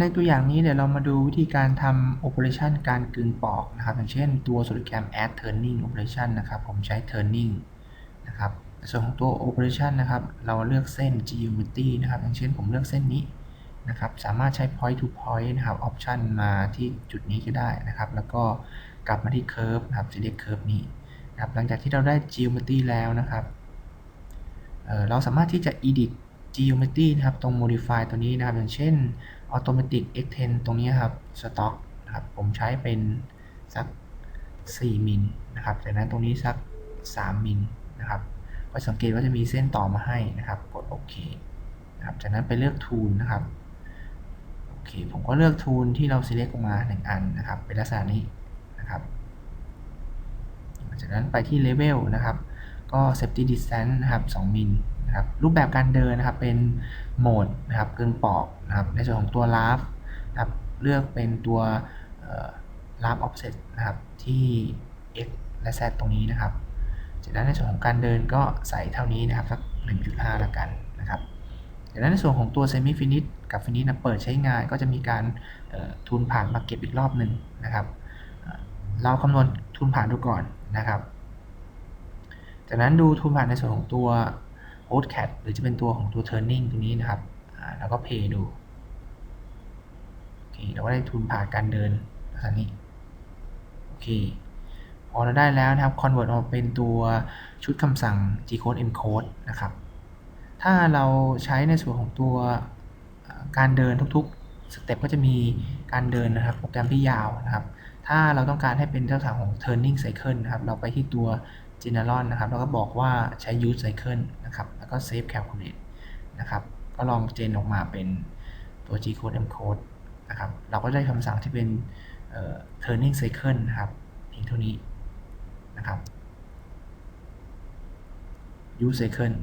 ในตัวอย่างนี้เดี๋ยวเรามาดูวิธีการทำ operation การกึงปอกนะครับ อย่างเช่นตัวโซลิแกรม add turning operation นะครับ ผมใช้ turning นะครับส่วนของตัว operation นะครับ เราเลือกเส้น geometry นะครับ อย่างเช่นผมเลือกเส้นนี้นะครับ สามารถใช้ point to point นะครับ option มาที่จุดนี้ก็ได้นะครับ แล้วก็กลับมาที่ curve นะครับ select curve นี้นะครับ หลังจากที่เราได้ geometry แล้วนะครับเเราสามารถที่จะ edit geometry นะครับตรง modify ตัวนี้นะครับ อย่างเช่น automatic extend ตรงนี้ครับ stock นะครับผมใช้เป็นสัก 4 มิลนะครับจากนั้นตรงนี้สัก 3 มิลนะครับก็สังเกตว่าจะมีเส้นต่อมาให้นะครับ กดโอเคนะครับจากนั้นไปเลือก tool นะครับโอเคผมก็เลือก tool ที่เรา select ออกมา 1 อันนะครับ เป็นลักษณะนี้นะครับจากนั้นไปที่ level นะครับ ก็ safety distance นะครับ 2 มิล นะครับรูปแบบการเดินนะครับเป็นโหมดนะครับกึ่งปอกนะครับในส่วนของตัว l a v นะครับเลือกเป็นตัว l a v offset นะครับที่ x และ z ตรงนี้นะครับจากนั้นในส่วนของการเดินก็ใส่เท่านี้นะครับสัก 1.5แล้วกันนะครับจากนั้นในส่วนของตัว semi finish กับ finish นะเปิดใช้งานก็จะมีการทุนผ่านมาเก็บอีกรอบหนึ่งนะครับเราคำนวณทุนผ่านดูก่อนนะครับ จากนั้นดูทุนผ่านในส่วนของตัว host cat หรือจะเป็นตัวของตัว turning ตรงนี้นะครับแล้วก็ pay ดูโอเคเราก็ได้ทุนผ่านการเดินลักษณะนี้โอเคพอเราได้แล้วนะครับ convert ออกเป็นตัวชุดคำสั่ง g code m code นะครับ ถ้าเราใช้ในส่วนของตัวการเดินทุกๆสเต็ปก็จะมีการเดินนะครับโปรแกรมที่ยาวนะครับ ถ้าเราต้องการให้เป็นเจ้าทางของ turning cycle นะครับ เราไปที่ตัว general นะครับ แล้วก็บอกว่าใช้ use cycle นะครับ แล้วก็ save calculate นะครับ ก็ลองเจนออกมาเป็นตัว g code m code นะครับ เราก็ได้คำสั่งที่เป็น turning cycle นะครับเพียงเท่านี้นะครับ use cycle